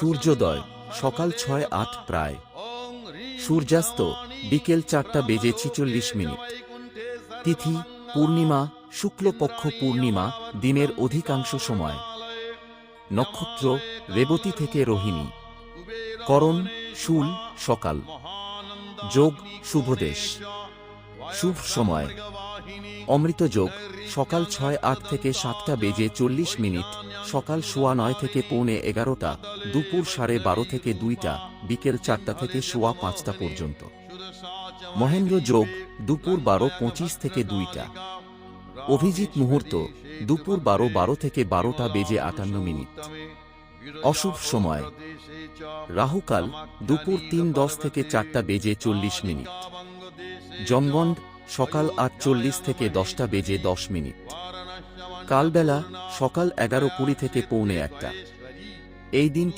সূর্যোদয়, সকাল ছয় আট প্রায়। সূর্যাস্ত, বিকেল চারটা বেজে ছিচল্লিশ মিনিট। তিথি, পূর্ণিমা, শুক্লপক্ষ পূর্ণিমা, দিনের অধিকাংশ সময়। নক্ষত্র, রেবতী থেকে রোহিণী। করণ, শুল, সকাল। যোগ শুভদেশ শুভ সময়। অমৃত যোগ, সকাল ছয় আট থেকে সাতটা বেজে চল্লিশ মিনিট, সকাল সোয়া নয় থেকে পৌনে এগারোটা, দুপুর সাড়ে বারো থেকে দুইটা, বিকেল চারটা থেকে সোয়া পাঁচটা পর্যন্ত। মহেন্দ্র যোগ, দুপুর বারো পঁচিশ থেকে দুইটা। অভিজিৎ মুহূর্ত, দুপুর বারো বারো থেকে বারোটা বেজে আটান্ন মিনিট। অশুভ সময়। রাহুকাল দুপুর তিন দশ থেকে চারটা বেজে চল্লিশ মিনিট। জমগণ্ড সকাল আটচল্লিশ থেকে দশটা বেজে দশ মিনিট। কালবেলা সকাল এগারো কুড়ি থেকে পৌনে একটা। এই দিনটি